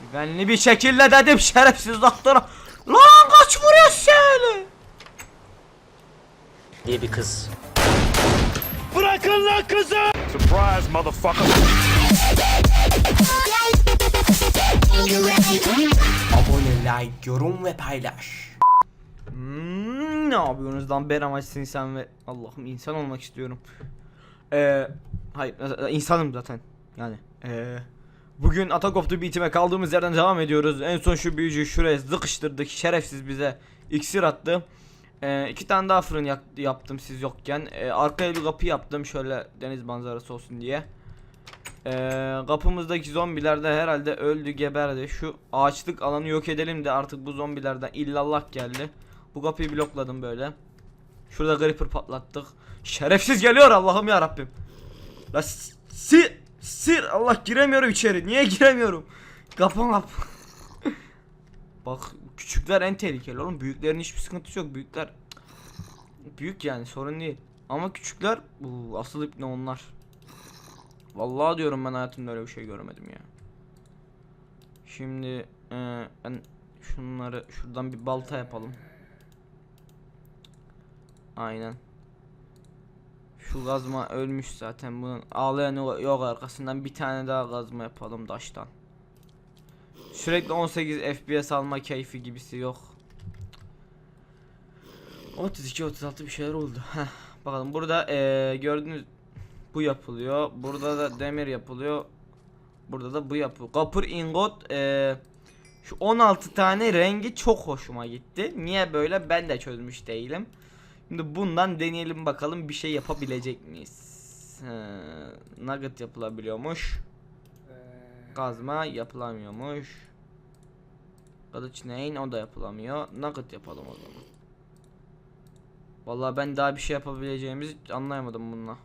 Güvenli bir şekilde dedim şerefsiz doktora. Lan kaç vuruyor seni? diye bir kız. Surprise, motherfucker. Abone, like, yorum ve paylaş. Hmm, ne yapıyorsunuz lan ben amaçsız insan ve Allah'ım insan olmak istiyorum. Ee, hayır insanım zaten yani. Ee, bugün Attack of the Beat'ime kaldığımız yerden devam ediyoruz. En son şu büyücüyü şuraya sıkıştırdık. Şerefsiz bize iksir attı. Ee, iki tane daha fırın yak- yaptım siz yokken. Ee, arkaya bir kapı yaptım şöyle deniz manzarası olsun diye. Ee, kapımızdaki zombiler de herhalde öldü geberdi. Şu ağaçlık alanı yok edelim de artık bu zombilerden illallah geldi. Bu kapıyı blokladım böyle. Şurada creeper patlattık. Şerefsiz geliyor Allah'ım ya Rabbim. La s- sir Allah giremiyorum içeri. Niye giremiyorum? Kapı kap. Bak küçükler en tehlikeli oğlum. Büyüklerin hiçbir sıkıntısı yok. Büyükler büyük yani sorun değil. Ama küçükler bu asıl ipne onlar. Vallahi diyorum ben hayatımda öyle bir şey görmedim ya. Şimdi e, ben şunları şuradan bir balta yapalım. Aynen. Şu gazma ölmüş zaten bunun ağlayan yok arkasından bir tane daha gazma yapalım taştan. Sürekli 18 FPS alma keyfi gibisi yok. 32 36 bir şeyler oldu. Heh, bakalım burada eee gördüğünüz bu yapılıyor. Burada da demir yapılıyor. Burada da bu yapıyor. Copper ingot eee şu 16 tane rengi çok hoşuma gitti. Niye böyle ben de çözmüş değilim. Şimdi bundan deneyelim bakalım bir şey yapabilecek miyiz? He, nugget yapılabiliyormuş. Kazma yapılamıyormuş. Kılıç neyin o da yapılamıyor. Nugget yapalım o zaman. Vallahi ben daha bir şey yapabileceğimizi anlayamadım bununla.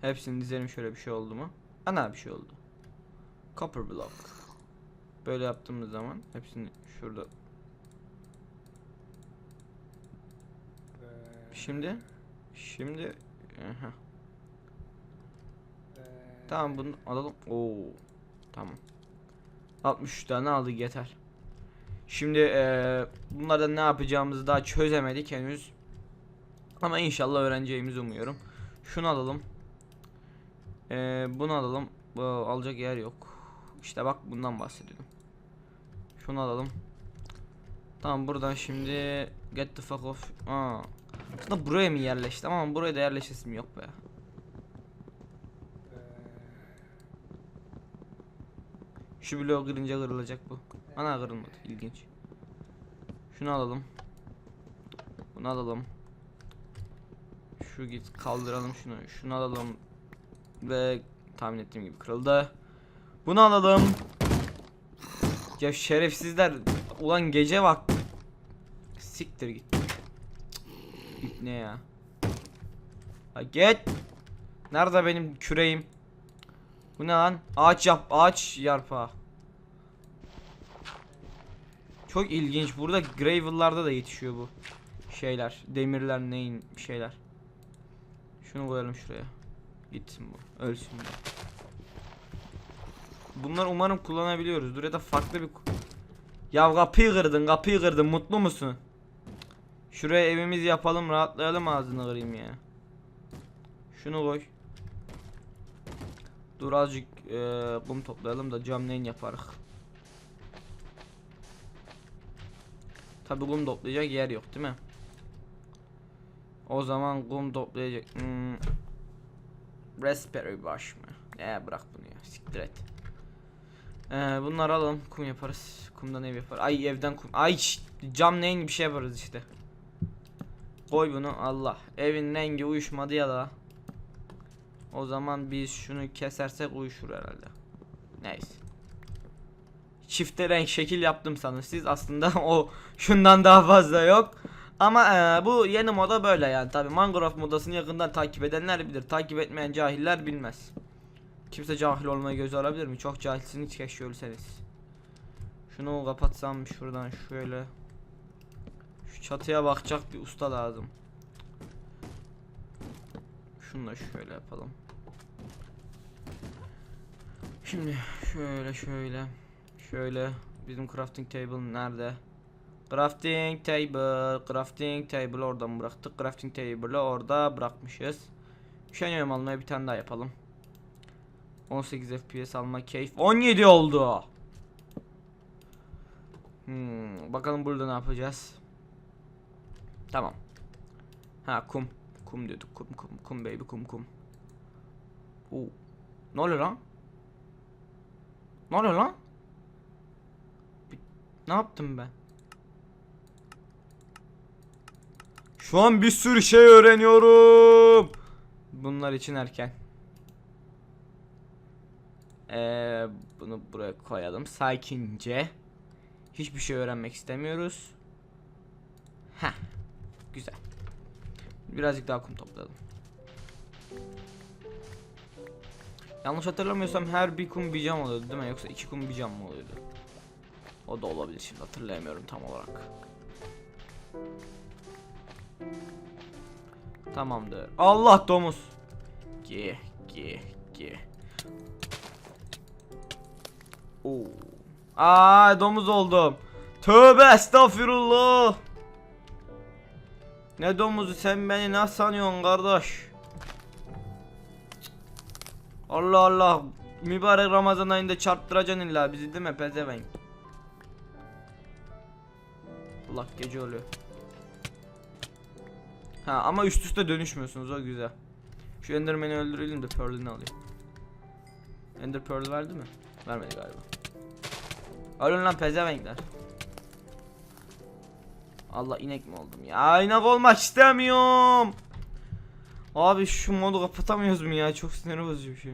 Hepsini dizelim şöyle bir şey oldu mu? Ana bir şey oldu. Copper block. Böyle yaptığımız zaman hepsini şurada. Şimdi şimdi aha. Tamam bunu alalım. Oo. Tamam. 63 tane aldık yeter. Şimdi eee bunlardan ne yapacağımızı daha çözemedik henüz. Ama inşallah öğreneceğimizi umuyorum. Şunu alalım. Eee bunu alalım. Bu, alacak yer yok. İşte bak bundan bahsediyorum. Şunu alalım. Tamam buradan şimdi get the fuck off. Aa. Aslında buraya mı yerleşti ama buraya da yerleşesim yok be. Şu bloğu kırınca kırılacak bu. Ana kırılmadı. İlginç. Şunu alalım. Bunu alalım. Şu git kaldıralım şunu. Şunu alalım. Ve tahmin ettiğim gibi kırıldı. Bunu alalım. Ya şerefsizler. Ulan gece vakti. Siktir git. Ne ya? Ha git. Nerede benim küreğim? Bu ne lan? Ağaç yap, ağaç yarpağı. Çok ilginç. Burada gravel'larda da yetişiyor bu şeyler. Demirler neyin şeyler. Şunu koyalım şuraya. Gitsin bu. Ölsün bu. Bunlar umarım kullanabiliyoruz. Dur ya da farklı bir... Ya kapıyı kırdın, kapıyı kırdın. Mutlu musun? Şuraya evimizi yapalım, rahatlayalım ağzını kırayım ya. Şunu koy. Dur azıcık eee kum toplayalım da cam neyin yaparız. Tabi kum toplayacak yer yok değil mi? O zaman kum toplayacak. Hmm. Raspberry baş mı? Ne bırak bunu ya. Siktir et. Ee, bunları alalım. Kum yaparız. Kumdan ev yapar. Ay evden kum. Ay cam neyin bir şey yaparız işte. Koy bunu Allah. Evin rengi uyuşmadı ya da. O zaman biz şunu kesersek uyuşur herhalde. Neyse. Çifte renk şekil yaptım sanırım. Siz aslında o şundan daha fazla yok. Ama eee, bu yeni moda böyle yani tabi Mangrove modasını yakından takip edenler bilir. Takip etmeyen cahiller bilmez. Kimse cahil olmayı göze alabilir mi? Çok cahilsiniz keşke ölseniz. Şunu kapatsam şuradan şöyle. Çatıya bakacak bir usta lazım. Şunu da şöyle yapalım. Şimdi şöyle şöyle şöyle bizim crafting table nerede? Crafting table, crafting table oradan bıraktık. Crafting table'ı orada bırakmışız. Üşeniyorum almaya bir tane daha yapalım. 18 FPS alma keyif. 17 oldu. Hmm, bakalım burada ne yapacağız. Tamam. Ha kum. Kum diyorduk. Kum kum kum baby kum kum. Oo. Ne oluyor lan? Ne oluyor lan? Ne yaptım ben? Şu an bir sürü şey öğreniyorum. Bunlar için erken. Ee, bunu buraya koyalım sakince. Hiçbir şey öğrenmek istemiyoruz. Heh. Güzel. Birazcık daha kum toplayalım. Yanlış hatırlamıyorsam her bir kum bir cam oluyordu değil mi? Yoksa iki kum bir cam mı oluyordu? O da olabilir şimdi hatırlayamıyorum tam olarak. Tamamdır. Allah domuz. Ge ge ge. Oo. Aa domuz oldum. Tövbe estağfirullah. Ne domuzu sen beni ne sanıyorsun kardeş? Allah Allah. Mübarek Ramazan ayında çarptıracaksın illa bizi değil mi pezevenk? Allah gece oluyor. Ha ama üst üste dönüşmüyorsunuz o güzel. Şu Enderman'i öldürelim de Pearl'ünü alayım. Ender Pearl verdi mi? Vermedi galiba. Alın lan pezevenkler. Allah inek mi oldum ya? İnek olmak istemiyorum. Abi şu modu kapatamıyoruz mu ya? Çok sinir bozucu bir şey.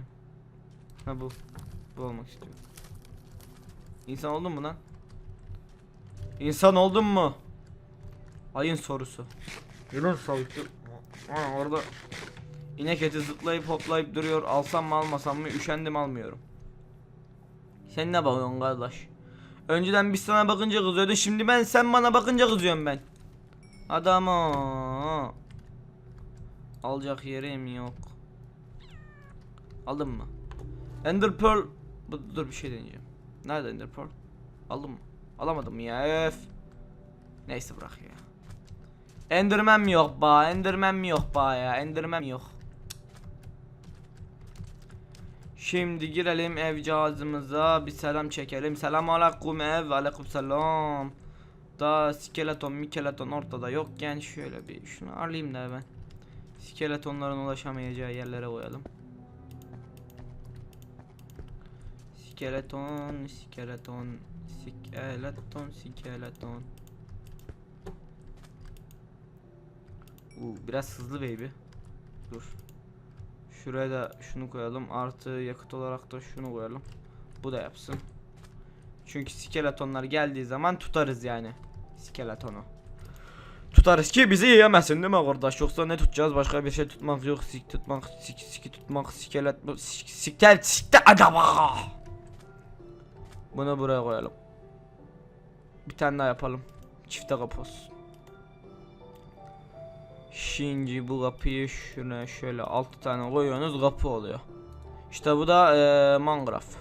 Ha bu. Bu olmak istiyorum. İnsan oldun mu lan? İnsan oldun mu? Ayın sorusu. Yılın sorusu. Ha orada inek eti zıplayıp hoplayıp duruyor. Alsam mı almasam mı? Üşendim almıyorum. Sen ne bakıyorsun kardeş? Önceden biz sana bakınca kızıyordun. Şimdi ben sen bana bakınca kızıyorum ben. Adama. Alacak yerim yok. Aldın mı? Ender Pearl. Dur bir şey deneyeceğim. Nerede Ender Pearl? Aldım mı? Alamadım ya? Öf. Neyse bırak ya. Enderman yok ba? Enderman yok ba ya? Enderman yok? Şimdi girelim ev cihazımıza bir selam çekelim. Selam aleyküm ev aleyküm selam. Da skeleton mikeleton ortada yokken şöyle bir şunu alayım da ben. Skeletonların ulaşamayacağı yerlere koyalım. Skeleton, skeleton, skeleton, skeleton. Uu, biraz hızlı baby. Dur. Şuraya da şunu koyalım. Artı yakıt olarak da şunu koyalım. Bu da yapsın. Çünkü skeletonlar geldiği zaman tutarız yani. Skeletonu. Tutarız ki bizi yiyemesin değil mi kardeş? Yoksa ne tutacağız? Başka bir şey tutmak yok. Sik tutmak, sik siki tutmak, skelet bu sik siktel sikte adama. Bunu buraya koyalım. Bir tane daha yapalım. Çifte kapos. Şimdi bu kapıyı şuna şöyle 6 tane koyuyorsunuz kapı oluyor. İşte bu da eee Minecraft.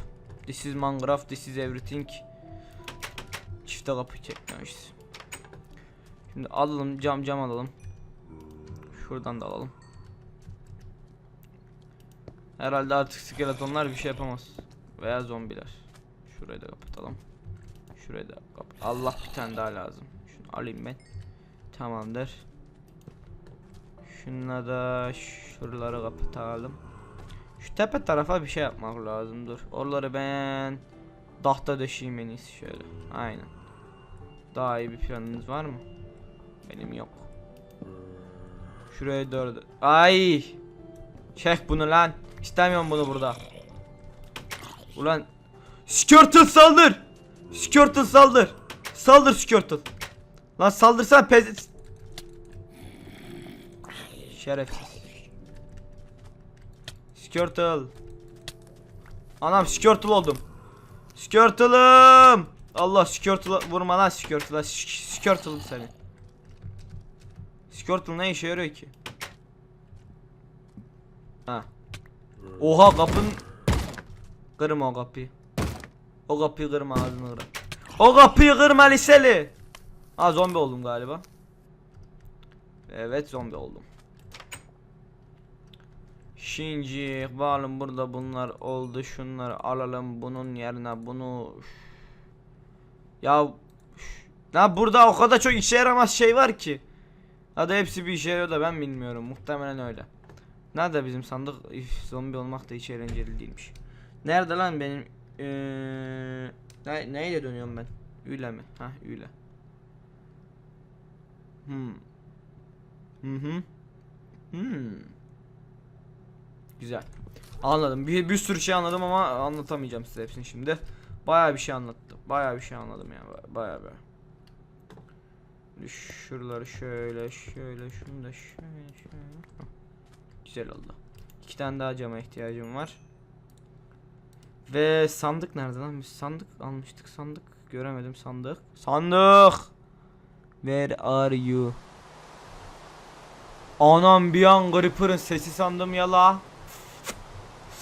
This is Minecraft, this is everything. Çifte kapı çekmemişiz. Şimdi alalım cam cam alalım. Şuradan da alalım. Herhalde artık skeletonlar bir şey yapamaz. Veya zombiler. Şurayı da kapatalım. Şurayı da kap. Allah bir tane daha lazım. Şunu alayım ben. Tamamdır. Şunları da şuraları kapatalım. Şu tepe tarafa bir şey yapmak lazım dur. Oraları ben tahta döşeyim en iyisi şöyle. Aynen. Daha iyi bir planınız var mı? Benim yok. Şuraya doğru. Ay! Çek bunu lan. İstemiyorum bunu burada. Ulan Skirtle saldır! Skirtle saldır! Saldır Skirtle! Lan saldırsana pez... Şerefsiz. Skirtle. Anam Skirtle oldum. Skirtle'ım! Allah Skirtle'a vurma lan Skirtle'a. Skirtle seni. Skirtle ne işe yarıyor ki? Ha. Oha kapın Kırma o kapıyı. O kapıyı kırma ağzını kır. O kapıyı kırma liseli. Ha zombi oldum galiba. Evet zombi oldum. Şimdi bakalım burada bunlar oldu. Şunları alalım. Bunun yerine bunu ya ya burada o kadar çok işe yaramaz şey var ki. Hadi hepsi bir işe yarıyor da ben bilmiyorum. Muhtemelen öyle. Nerede bizim sandık? Üf, zombi olmak da hiç eğlenceli değilmiş. Nerede lan benim ee, ne, neyle dönüyorum ben? Üle mi? Ha üle. Hmm. Hı hı. Hmm. Güzel. Anladım. Bir, bir sürü şey anladım ama anlatamayacağım size hepsini şimdi. Bayağı bir şey anlattı. Bayağı bir şey anladım ya. Ba- Bayağı bir. Şuraları şöyle şöyle şunu da şöyle şöyle. Güzel oldu. İki tane daha cama ihtiyacım var. Ve sandık nerede lan? Biz sandık almıştık. Sandık göremedim sandık. Sandık. Where are you? Anam bir an Creeper'ın sesi sandım ya la.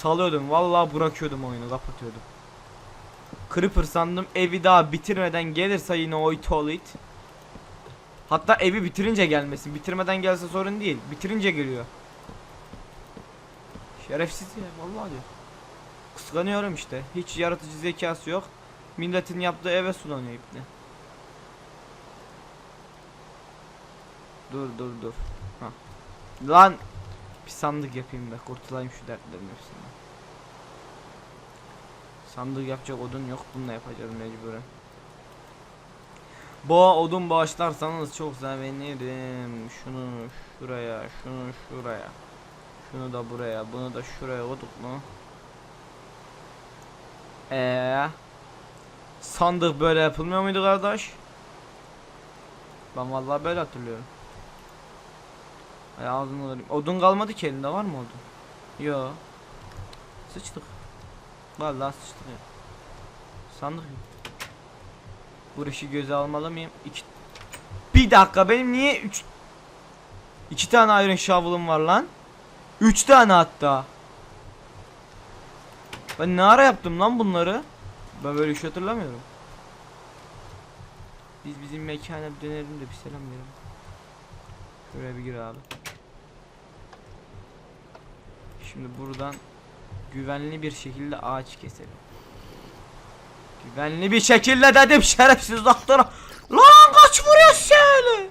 Salıyordum. Vallahi bırakıyordum oyunu, kapatıyordum. Creeper sandım. Evi daha bitirmeden gelirse yine o it. Hatta evi bitirince gelmesin. Bitirmeden gelse sorun değil. Bitirince geliyor. Şerefsiz ya vallahi diyor. Kıskanıyorum işte. Hiç yaratıcı zekası yok. Milletin yaptığı eve sulanıyor ipne. Dur dur dur. Ha. Lan bir sandık yapayım da kurtulayım şu dertlerin hepsinden. Sandık yapacak odun yok. Bununla yapacağız mecburen. Boğa odun bağışlarsanız çok sevinirim. Şunu şuraya, şunu şuraya. Şunu da buraya, bunu da şuraya koyduk mu? Ee, sandık böyle yapılmıyor muydu kardeş? Ben vallahi böyle hatırlıyorum. Ay ağzını alayım. Odun kalmadı ki elinde var mı odun? Yo. Sıçtık. Vallahi sıçtık ya. Sandık yok. İşi göze almalı mıyım? İki... Bir dakika benim niye üç... İki tane iron shovel'ım var lan. Üç tane hatta. Ben ne ara yaptım lan bunları? Ben böyle bir şey hatırlamıyorum. Biz bizim mekana bir dönelim de bir selam verelim. Şuraya bir gir abi. Şimdi buradan güvenli bir şekilde ağaç keselim. Güvenli bir şekilde dedim şerefsiz doktora. Lan kaç vuruyorsun şöyle?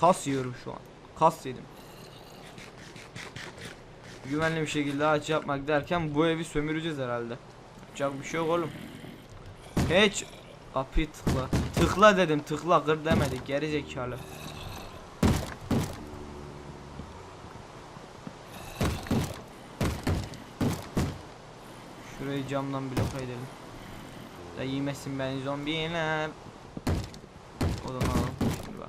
Kas yiyorum şu an. Kas yedim. Güvenli bir şekilde ağaç yapmak derken bu evi sömüreceğiz herhalde. Yapacak bir şey yok oğlum. Hiç kapıyı tıkla. Tıkla dedim tıkla kır demedik geri zekalı. Şurayı camdan bloka edelim. Da yemesin ben zombiler. O zaman alalım. Şimdi bak.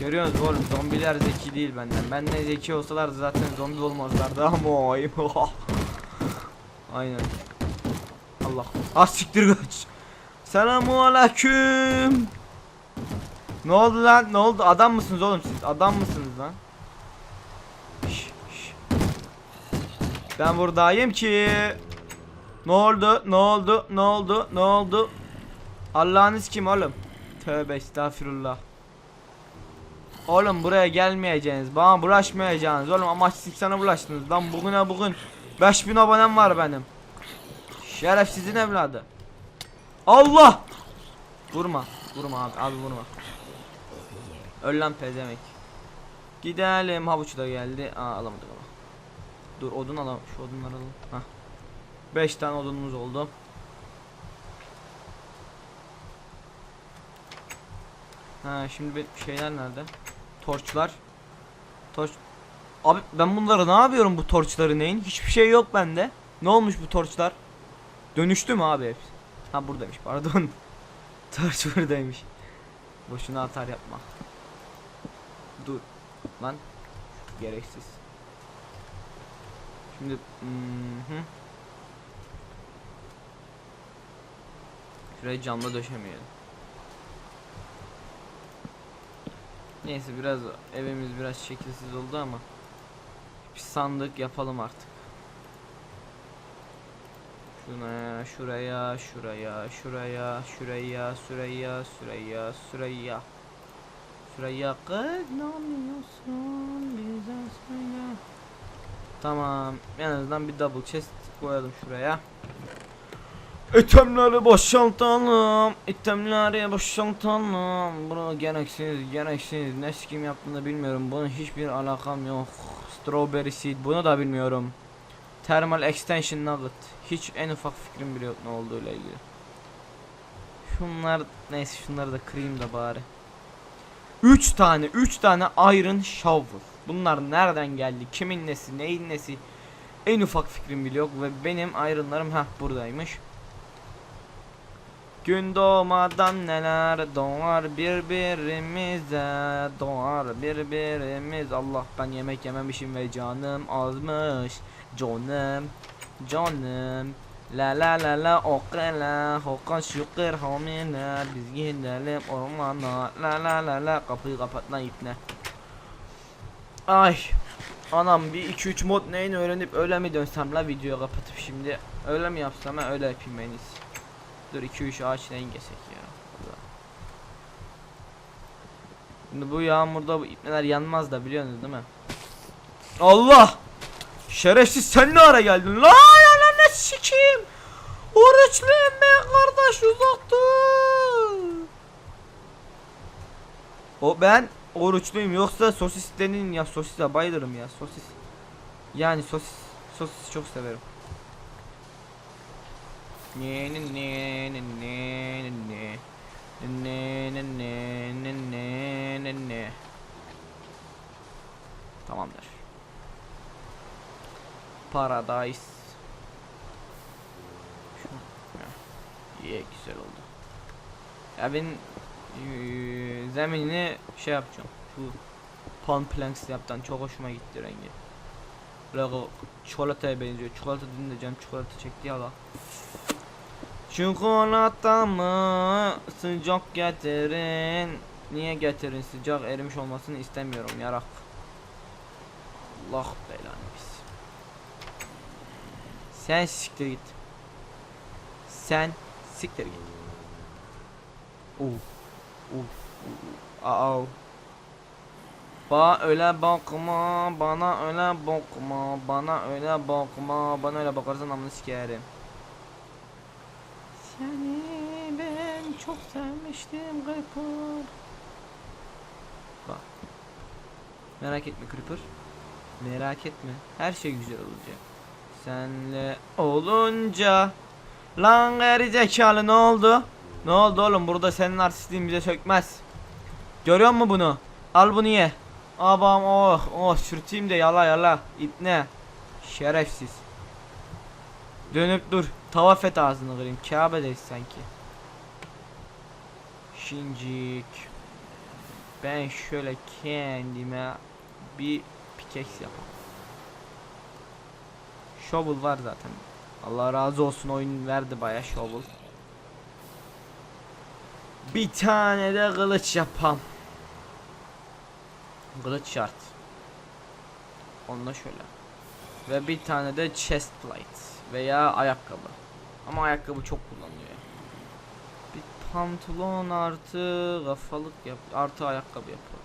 Görüyorsunuz oğlum zombiler zeki değil benden. Benden zeki olsalar zaten zombi olmazlardı ama ayım. Aynen. Allah. Ah siktir kaç. Selamun aleyküm. Ne oldu lan? Ne oldu? Adam mısınız oğlum siz? Adam mısınız lan? Ben buradayım ki. Ne oldu? Ne oldu? Ne oldu? Ne oldu? Allah'ınız kim oğlum? Tövbe estağfirullah. Oğlum buraya gelmeyeceğiniz, bana bulaşmayacaksınız oğlum ama siz sana bulaştınız lan bugüne bugün 5000 abonem var benim. Şerefsizin evladı. Allah! Vurma, vurma abi, abi vurma. Öl lan pezemek. Gidelim, havuç da geldi. Aa alamadık ama. Dur odun alalım, şu odunları alalım. Hah. 5 tane odunumuz oldu. Ha şimdi bir şeyler nerede? Torçlar. Torç. Abi ben bunları ne yapıyorum bu torçları neyin? Hiçbir şey yok bende. Ne olmuş bu torçlar? Dönüştü mü abi hepsi? Ha buradaymış pardon. Torç buradaymış. Boşuna atar yapma. Dur. Lan. Gereksiz. Şimdi mhm. Şurayı camla döşemeyelim. Neyse biraz evimiz biraz şekilsiz oldu ama bir sandık yapalım artık. Şuna, şuraya, şuraya, şuraya, şuraya, şuraya, şuraya, şuraya. Şuraya kız ne yapıyorsun bize söyle. Tamam en azından bir double chest koyalım şuraya. İtemleri boşaltalım. İtemleri boşaltalım. Bunu gereksiz gereksiz ne sikim yaptığını bilmiyorum. Bunun hiçbir alakam yok. Strawberry seed bunu da bilmiyorum. Thermal extension nugget. Hiç en ufak fikrim bile yok ne olduğuyla ilgili. Şunlar neyse şunları da kırayım da bari. 3 tane 3 tane iron shovel. Bunlar nereden geldi? Kimin nesi? Neyin nesi? En ufak fikrim bile yok ve benim ironlarım ha buradaymış. Gün doğmadan neler doğar birbirimize doğar birbirimiz Allah ben yemek yememişim ve canım azmış canım canım La la la la okela hoka şükür hamile biz gidelim ormana la la la la kapıyı kapat ipne Ay Anam bir 2-3 mod neyini öğrenip öyle mi dönsem la videoyu kapatıp şimdi öyle mi yapsam ha öyle yapayım en iyisi Dur 2-3 ağaç neyin geçsek ya. Şimdi bu yağmurda bu ipneler yanmaz da biliyorsunuz değil mi? Allah! Şerefsiz sen ne ara geldin? La ya ne sikeyim? Oruçluyum ben kardeş uzak. O ben oruçluyum yoksa sosis denin ya sosise bayılırım ya sosis. Yani sosis sosis çok severim. Ne ne ne ne ne ne ne ne ne ne ne ne ne ne Tamamdır. Paradise. İyi güzel oldu. Ya ben zeminini şey yapacağım. Şu palm planks yaptan çok hoşuma gitti rengi. Böyle o çikolataya benziyor. Çikolata canım çikolata çekti ya la. Çikolatamı sıcak getirin. Niye getirin sıcak erimiş olmasını istemiyorum yarak. Allah belanı versin. Sen siktir git. Sen siktir git. Uh. Uh. uh. Aa. Ba öyle bakma, bana öyle bakma, bana öyle bakma, bana öyle bakarsan amını sikerim. Seni ben çok sevmiştim Creeper. Bak. Merak etme Creeper. Merak etme. Her şey güzel olacak. Senle olunca Lan geri zekalı ne oldu? Ne oldu oğlum burada senin artistliğin bize sökmez. Görüyor musun bunu? Al bunu ye. Abam oh oh sürteyim de yala yala. İpne. Şerefsiz. Dönüp dur. Tavaf et ağzını kırayım. Kabe'deyiz sanki. Şincik. Ben şöyle kendime bir pickaxe yapayım. Shovel var zaten. Allah razı olsun oyun verdi baya shovel. Bir tane de kılıç yapam. Kılıç şart. Onunla şöyle. Ve bir tane de chest plate veya ayakkabı. Ama ayakkabı çok kullanılıyor. Bir pantolon artı kafalık yap artı ayakkabı yapalım.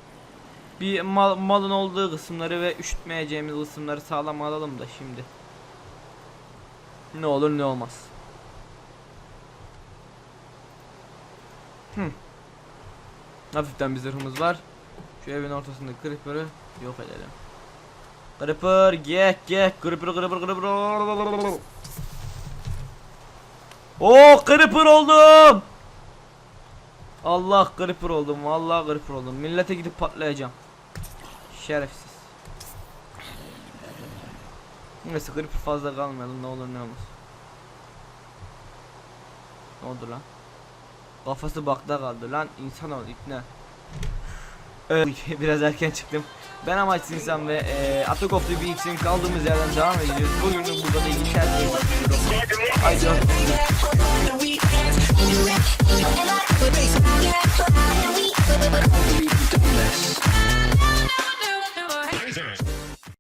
Bir mal, malın olduğu kısımları ve üşütmeyeceğimiz kısımları sağlam alalım da şimdi. Ne olur ne olmaz. Hı. Hafiften bir zırhımız var. Şu evin ortasında creeper'ı yok edelim. Creeper gek gek creeper creeper creeper. Oo creeper oldum. Allah creeper oldum. Vallahi creeper oldum. Millete gidip patlayacağım. Şerefsiz. Neyse creeper fazla kalmayalım ne olur ne olmaz. Ne oldu lan? Kafası bakta kaldı lan insan ol ikna. Ee, biraz erken çıktım. Ben amaçlı insan ve e, Atakoplu BX'in kaldığımız yerden devam ediyoruz. Bugün burada da İngiltere'de Ayrıca